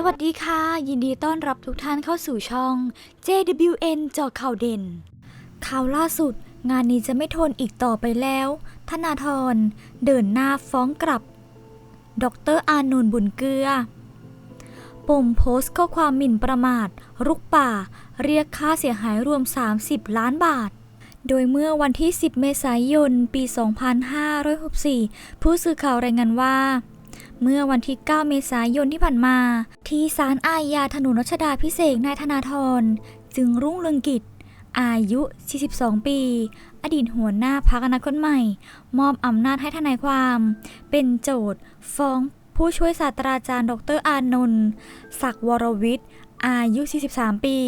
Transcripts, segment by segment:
สวัสดีค่ะ ยินดีต้อนรับทุกท่านเข้าสู่ช่อง JWN จาะข่าวเด่น ข่าวล่าสุด งานนี้จะไม่ทนอีกต่อไปแล้ว ธนาธรเดินหน้าฟ้องกลับ ดรอานนท์บุญเกลือปมโพสต์ข้อความหมิ่นประมาท รุกป่า เรียกค่าเสียหายรวม 30 ล้านบาท โดยเมื่อวันที่ 10 เมษายน ปี 2564 ผู้สื่อข่าวรายงานว่า เมื่อวันที่ 9 เมษายนที่ผ่านมา ที่ศาลอาญาถนนรัชดาพิเศษนายธนาธรจึงรุ่งเรืองกิจ อายุ 42 ปี อดีตหัวหน้าพักอนาคตใหม่ มอบอำนาจให้ทนายความ เป็นโจทย์ฟ้องผู้ช่วยศาสตราจารย์ ดรอานนท์ศักวรวิทย์ อายุ 43 ปี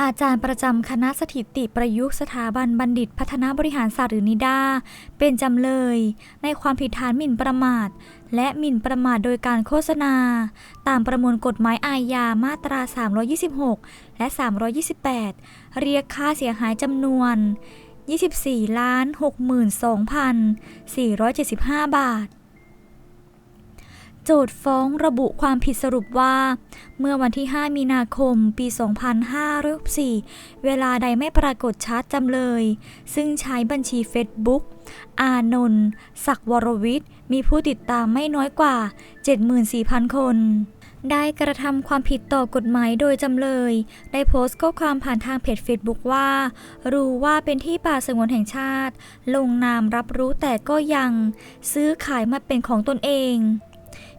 อาจารย์ประจำคณะสถิติประยุกต์สถาบันบัณฑิตพัฒนาบริหารศาสตร์หรือนิดา เป็นจำเลย ในความผิดฐานหมิ่นประมาท และหมิ่นประมาทโดยการโฆษณา ตามประมวลกฎหมายอาญามาตรา 326 และ 328 เรียกค่าเสียหายจำนวน 24ล้าน62,475 บาท โจทย์ฟ้องระบุความผิดสรุปว่า เมื่อวันที่ 5 มีนาคม ปี 2564 เวลาใดไม่ปรากฏชัดจำเลย ซึ่งใช้บัญชีเฟซบุ๊ก อานนท์ศักวรวิทย์ มีผู้ติดตามไม่น้อยกว่า 74,000 คน ได้กระทำความผิดต่อกฎหมายโดยจำเลย ได้โพสต์ข้อความผ่านทางเพจเฟซบุ๊กว่า รู้ว่าเป็นที่ป่าสงวนแห่งชาติ ลงนามรับรู้แต่ก็ยัง ซื้อขายมาเป็นของตนเอง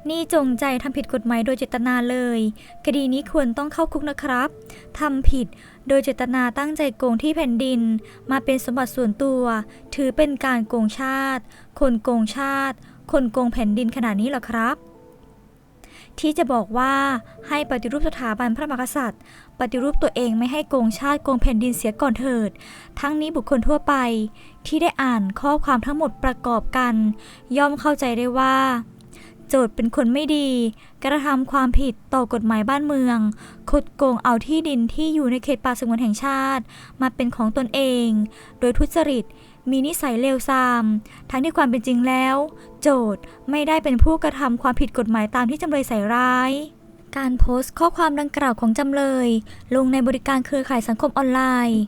นี่จงใจทำผิดกฎหมายโดยเจตนาเลย คดีนี้ควรต้องเข้าคุกนะครับ ทำผิดโดยเจตนาตั้งใจโกงที่แผ่นดิน มาเป็นสมบัติส่วนตัว ถือเป็นการโกงชาติ คนโกงชาติ คนโกงแผ่นดินขนาดนี้หรอครับ ที่จะบอกว่าให้ปฏิรูปสถาบันพระมหากษัตริย์ ปฏิรูปตัวเองไม่ให้โกงชาติโกงแผ่นดินเสียก่อนเถิด ทั้งนี้บุคคลทั่วไป ที่ได้อ่านข้อความทั้งหมดประกอบกัน ย่อมเข้าใจได้ว่า โจทย์เป็นคนไม่ดี กระทำความผิดต่อกฎหมายบ้านเมืองคดโกงเอาที่ดินที่อยู่ในเขตป่าสงวนแห่งชาติ มาเป็นของตนเอง โดยทุจริตมีนิสัยเลวทราม ทั้งที่ความเป็นจริงแล้ว โจทย์ไม่ได้เป็นผู้กระทำความผิดกฎหมายตามที่จำเลยใส่ร้ายการโพสต์ข้อความดังกล่าวของจำเลย ลงในบริการเครือข่ายสังคมออนไลน์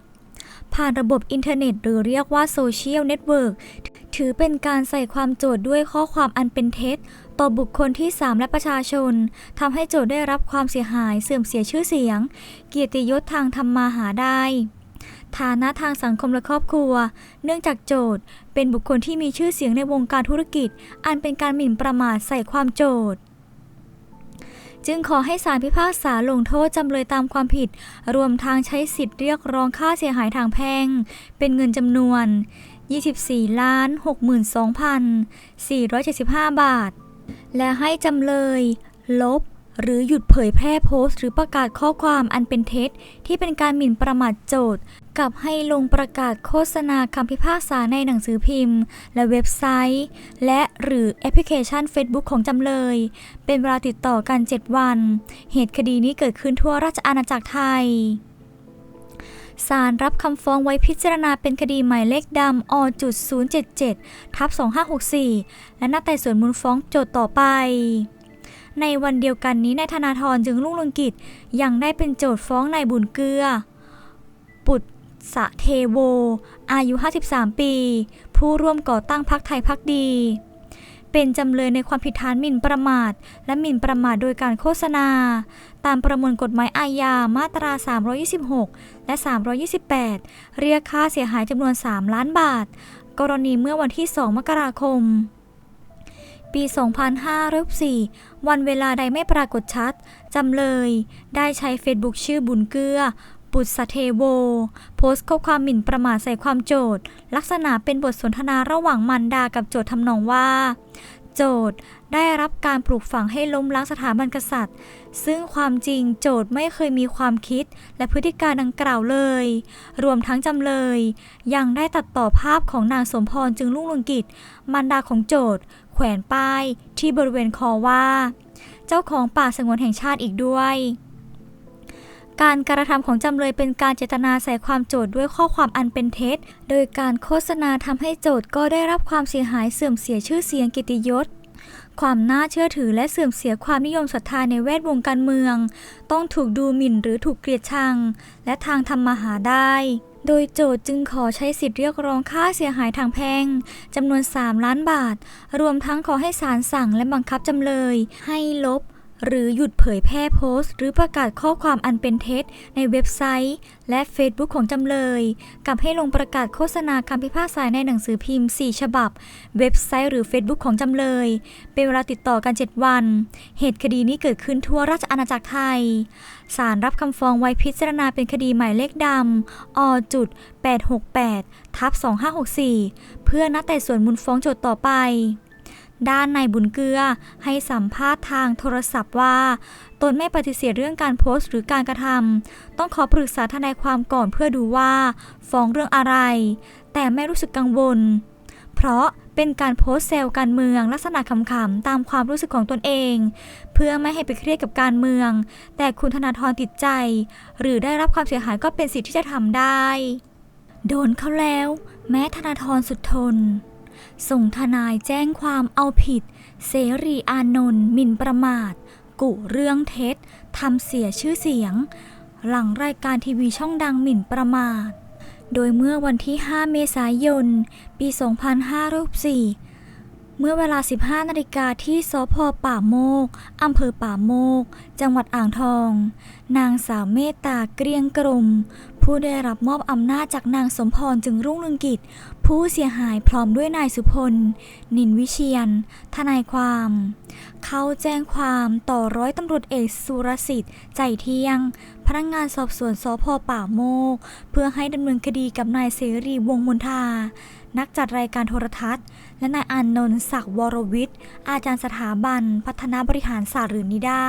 ผ่านระบบอินเทอร์เน็ตหรือเรียกว่าโซเชียลเน็ตเวิร์ก ถือเป็นการใส่ความโจทย์ด้วยข้อความอันเป็นเท็จ ต่อบุคคลที่ 3 และประชาชนทำให้โจทย์ได้รับความเสียหายเสื่อมเสียชื่อเสียง เกียรติยศทางธรรมาหาได้ฐานะทางสังคมและครอบครัว เนื่องจากโจทย์ เป็นบุคคลที่มีชื่อเสียงในวงการธุรกิจ อันเป็นการหมิ่นประมาทใส่ความโจทย์ จึงขอให้ศาลพิพากษาลงโทษจำเลยตามความผิด รวมทางใช้สิทธิ์เรียกร้องค่าเสียหายทางแพ่ง เป็นเงินจำนวน 24ล้าน62,475 บาท และให้จำเลย ลบ หรือหยุดเผยแพร่โพสต์ หรือประกาศข้อความอันเป็นเท็จ ที่เป็นการหมิ่นประมาทโจทย์ กับให้ลงประกาศโฆษณาคำพิพากษาในหนังสือพิมพ์ และเว็บไซต์ และหรือแอปพลิเคชัน Facebook ของจำเลย เป็นเวลาติดต่อกัน 7 วัน เหตุคดีนี้เกิดขึ้นทั่วราชอาณาจักรไทย ศาลรับคำฟ้องไว้พิจารณาเป็นคดีหมายเลขดำอจุด077ทับ2564 และนัดไต่สวนมูลฟ้องโจทย์ต่อไป ในวันเดียวกันนี้นายธนาธรจึงรุ่งเรืองกิจยังได้เป็นโจทย์ฟ้องนายบุญเกลือปุตสะเทโว อายุ 53 ปี ผู้ร่วมก่อตั้งพรรคไทยพักดี เป็นจำเลยในความผิดฐานหมิ่นประมาท และหมิ่นประมาทโดยการโฆษณา ตามประมวลกฎหมายอาญามาตรา 326 และ 328 เรียกค่าเสียหายจำนวน 3 ล้านบาท กรณีเมื่อวันที่ 2 มกราคม ปี 2504 วันเวลาใดไม่ปรากฏชัด จำเลย ได้ใช้เฟซบุ๊กชื่อบุญเกื้อ ปุตสเทโว โพสต์ข้อความหมิ่นประมาทใส่ความโจทย์ ลักษณะเป็นบทสนทนาระหว่างมันดากับโจทย์ทำนองว่า โจทย์ได้รับการปลูกฝังให้ล้มล้างสถาบันกษัตริย์ ซึ่งความจริงโจทย์ไม่เคยมีความคิดและพฤติการดังกล่าวเลย รวมทั้งจำเลย ยังได้ตัดต่อภาพของนางสมพรจึงรุ่งเรืองกิจ มารดาของโจทย์ แขวนป้ายที่บริเวณคอว่า เจ้าของป่าสงวนแห่งชาติอีกด้วย การกระทำของจำเลยเป็นการเจตนาใส่ความโจทย์ด้วยข้อความอันเป็นเท็จ โดยการโฆษณาทำให้โจทย์ก็ได้รับความเสียหายเสื่อมเสียชื่อเสียงกียรติยศ ความน่าเชื่อถือและเสื่อมเสียความนิยมศรัทธาในแวดวงการเมือง ต้องถูกดูหมิ่นหรือถูกเกลียดชัง และทางทำมาหาได้ โดยโจทย์จึงขอใช้สิทธิ์เรียกร้องค่าเสียหายทางแพ่งจำนวน 3 ล้านบาท รวมทั้งขอให้ศาลสั่งและบังคับจำเลย ให้ลบ หรือหยุดเผยแพร่โพสต์ หรือประกาศข้อความอันเป็นเท็จ ในเว็บไซต์ และ Facebook ของจำเลย กับให้ลงประกาศโฆษณาคำพิพากษาในหนังสือพิมพ์ 4 ฉบับ เว็บไซต์หรือ Facebook ของจำเลย เป็นเวลาติดต่อกัน 7 วัน เหตุคดีนี้เกิดขึ้นทั่วราชอาณาจักรไทยศาลรับคำฟ้องไว้พิจารณาเป็นคดีหมายเลขดำอจุด868ทับ2564 เพื่อนัดไต่สวนมูลฟ้องโจทย์ต่อไป ด้านนายบุญเกลือให้สัมภาษณ์ทางโทรศัพท์ว่า ตนไม่ปฏิเสธเรื่องการโพสต์หรือการกระทำต้องขอปรึกษาทนายความก่อนเพื่อดูว่าฟ้องเรื่องอะไร แต่ไม่รู้สึกกังวล เพราะเป็นการโพสต์เซลล์การเมืองลักษณะขำๆตามความรู้สึกของตนเอง เพื่อไม่ให้ไปเครียดกับการเมือง แต่คุณธนาธรติดใจ หรือได้รับความเสียหายก็เป็นสิทธิ์ที่จะทำได้ โดนเขาแล้ว แม้ธนาธรสุดทน ส่งทนายแจ้งความเอาผิด เสรีอานนท์หมิ่นประมาท กุเรื่องเท็จทำเสียชื่อเสียง หลังรายการทีวีช่องดังหมิ่นประมาท โดยเมื่อวันที่ 5 เมษายน ปี 2564 เมื่อเวลา 15 นาฬิกาที่สพป่าโมก อำเภอป่าโมก จังหวัดอ่างทอง นางสาวเมตตาเกรียงกรม ผู้ได้รับมอบอำนาจจากนางสมพรจึงรุ่งเรืองกิจ ผู้เสียหายพร้อมด้วยนายสุพล นินวิเชียน ทนายความ เขาแจ้งความต่อร้อยตำรวจเอกสุรสิทธิ์ ใจเที่ยง พนักงานสอบสวนสพป่าโมก เพื่อให้ดำเนินคดีกับนายเสรีวงมนทา นักจัดรายการโทรทัศน์ และนายอานนท์ศักดิ์วรวิทย์ อาจารย์สถาบัน พัฒนาบริหารศาสตร์หรือนิดา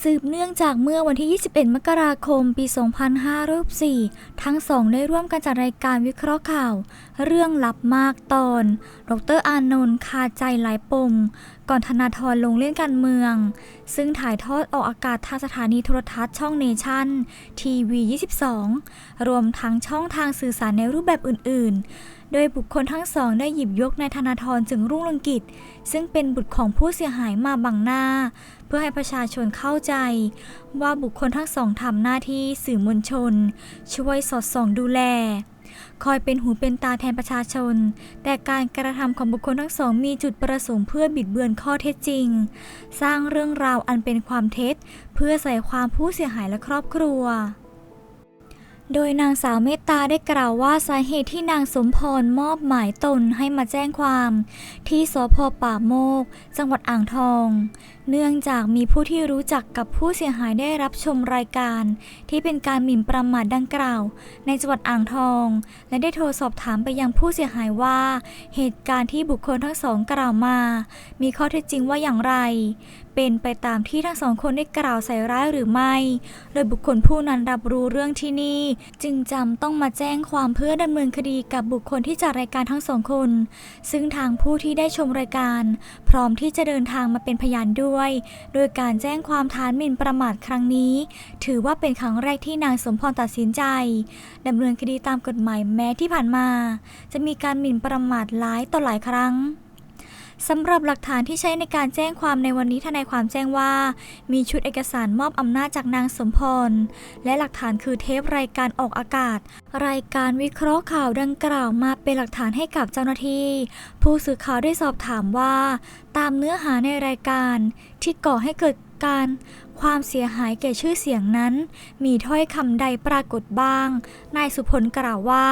สืบเนื่องจากเมื่อวันที่ 21 มกราคม ปี 2504ทั้งสองได้ร่วมกันจัดรายการวิเคราะห์ข่าว เรื่องลับมากตอน ดรอานนท์คาใจหลายปม ก่อนธนาธรลงเล่นการเมือง ซึ่งถ่ายทอดออกอากาศทางสถานีโทรทัศน์ช่องเนชั่น ทีวี 22 รวมทั้งช่องทางสื่อสารในรูปแบบอื่น ๆ โดยบุคคลทั้งสองได้หยิบยกนายธนาธรจึงรุ่งเรืองกิจ ซึ่งเป็นบุตรของผู้เสียหายมาบังหน้า เพื่อให้ประชาชนเข้าใจ ว่าบุคคลทั้งสองทำหน้าที่สื่อมวลชน ช่วยสอดส่องดูแล คอยเป็นหูเป็นตาแทนประชาชน แต่การกระทำของบุคคลทั้งสอง มีจุดประสงค์เพื่อบิดเบือนข้อเท็จจริง สร้างเรื่องราวอันเป็นความเท็จ เพื่อใส่ความผู้เสียหายและครอบครัว โดยนางสาวเมตตาได้กล่าวว่าสาเหตุที่นางสมพรมอบหมายตนให้มาแจ้งความ ที่สพป่าโมก จังหวัดอ่างทอง เนื่องจากมีผู้ที่รู้จักกับผู้เสียหายได้รับชมรายการ ที่เป็นการหมิ่นประมาทดังกล่าว ในจังหวัดอ่างทอง และได้โทรสอบถามไปยังผู้เสียหายว่า เหตุการณ์ที่บุคคลทั้งสองกล่าวมา มีข้อเท็จจริงว่าอย่างไร เป็นไปตามที่ทั้งสองคนได้กล่าวใส่ร้ายหรือไม่ โดยบุคคลผู้นั้นรับรู้เรื่องที่นี่ จึงจำต้องมาแจ้งความเพื่อดำเนินคดีกับบุคคลที่จัดรายการทั้งสองคน ซึ่งทางผู้ที่ได้ชมรายการ พร้อมที่จะเดินทางมาเป็นพยานด้วยโดยการแจ้งความฐานหมิ่นประมาทครั้งนี้ ถือว่าเป็นครั้งแรกที่นางสมพรตัดสินใจดำเนินคดีตามกฎหมายแม้ที่ผ่านมา จะมีการหมิ่นประมาทหลายต่อหลายครั้ง สำหรับหลักฐานที่ใช้ในการแจ้งความในวันนี้ทนายความแจ้งว่า มีชุดเอกสารมอบอำนาจจากนางสมพร และหลักฐานคือเทปรายการออกอากาศ รายการวิเคราะห์ข่าวดังกล่าวมาเป็นหลักฐานให้กับเจ้าหน้าที่ ผู้สื่อข่าวได้สอบถามว่า ตามเนื้อหาในรายการที่ก่อให้เกิดการ ความเสียหายแก่ชื่อเสียงนั้น มีถ้อยคำใดปรากฏบ้าง นายสุพลกล่าวว่า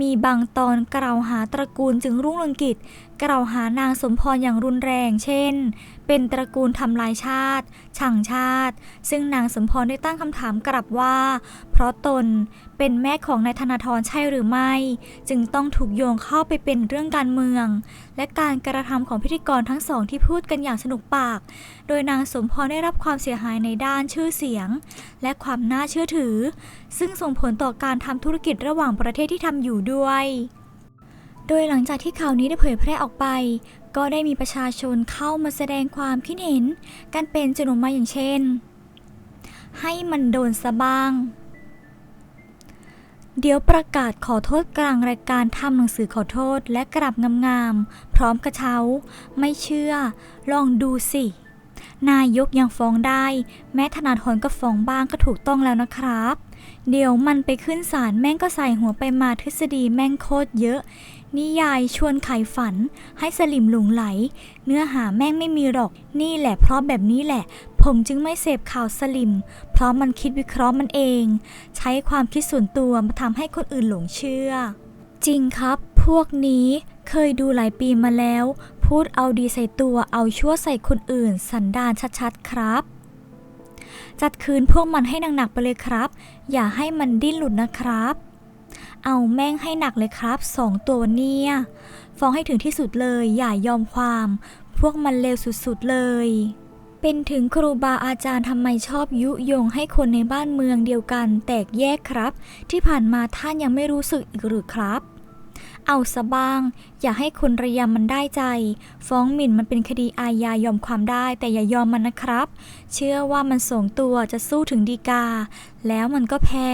มีบางตอนกล่าวหาตระกูลจึงรุ่งเรืองกิจ กล่าวหานางสมพรอย่างรุนแรง เช่น เป็นตระกูลทำลายชาติ ชังชาติ ซึ่งนางสมพรได้ตั้งคำถามกลับว่า เพราะตนเป็นแม่ของนายธนาธรใช่หรือไม่ จึงต้องถูกโยงเข้าไปเป็นเรื่องการเมือง และการกระทำของพิธีกรทั้งสองที่พูดกันอย่างสนุกปาก โดยนางสมพรได้รับความเสียหายในด้านชื่อเสียง และความน่าเชื่อถือ ซึ่งส่งผลต่อการทำธุรกิจระหว่างประเทศที่ทำอยู่ด้วย โดยหลังจากที่ข่าวนี้ได้เผยแพร่ออกไป ก็ได้มีประชาชนเข้ามาแสดงความคิดเห็น กันเป็นจำนวนมากอย่างเช่น ให้มันโดนซะบ้างเดี๋ยวประกาศขอโทษกลางรายการทำหนังสือขอโทษและกราบงามๆ พร้อมกระเช้า ไม่เชื่อ ลองดูสิ นายกยังฟ้องได้ แม้ธนาธรก็ฟ้องบ้างก็ถูกต้องแล้วนะครับ เดี๋ยวมันไปขึ้นศาลแม่งก็ใส่หัวไปมาทฤษฎีแม่งโคตรเยอะ นิยายชวนไขฝัน ให้สลิมหลงไหล เนื้อหาแม่งไม่มีหรอก นี่แหละเพราะแบบนี้แหละ ผมจึงไม่เสพข่าวสลิม เพราะมันคิดวิเคราะห์มันเอง ใช้ความคิดส่วนตัวมาทำให้คนอื่นหลงเชื่อ จริงครับ พวกนี้เคยดูหลายปีมาแล้ว พูดเอาดีใส่ตัวเอาชั่วใส่คนอื่น สันดานชัดๆครับ จัดคืนพวกมันให้หนักๆไปเลยครับ อย่าให้มันดิ้นหลุดนะครับ เอาแม่งให้หนักเลยครับสองตัวเนี่ยฟ้องให้ถึงที่สุดเลยอย่ายอมความ พวกมันเลวสุดๆเลย เป็นถึงครูบาอาจารย์ทำไมชอบยุยงให้คนในบ้านเมืองเดียวกัน แตกแยกครับ ที่ผ่านมาท่านยังไม่รู้สึกอีกหรือครับ เอาซะบ้าง อย่าให้คนระยำมันได้ใจ ฟ้องหมิ่นมันเป็นคดีอาญายอมความได้ แต่อย่ายอมมันนะครับ เชื่อว่ามันส่งตัวจะสู้ถึงดีกา แล้วมันก็แพ้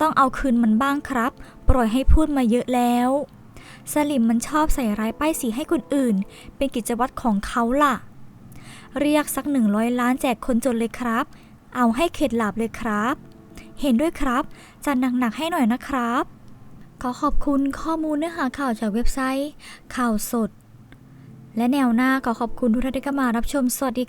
ต้องเอาคืนมันบ้างครับ ปล่อยให้พูดมาเยอะแล้ว สลิมมันชอบใส่ร้ายป้ายสีให้คนอื่น เป็นกิจวัตรของเขาล่ะ เรียกสักหนึ่งร้อยล้านแจกคนจนเลยครับ เอาให้เข็ดหลาบเลยครับ เห็นด้วยครับจัดหนักๆให้หน่อยนะครับ อขอบคุณข้อมูลเนื้อหาข่าวจากเว็บไซต์ ข่าวสด และแนวหน้าขอขอบคุณทุกท่านที่เข้ามารับชมสวัสดีค่ะ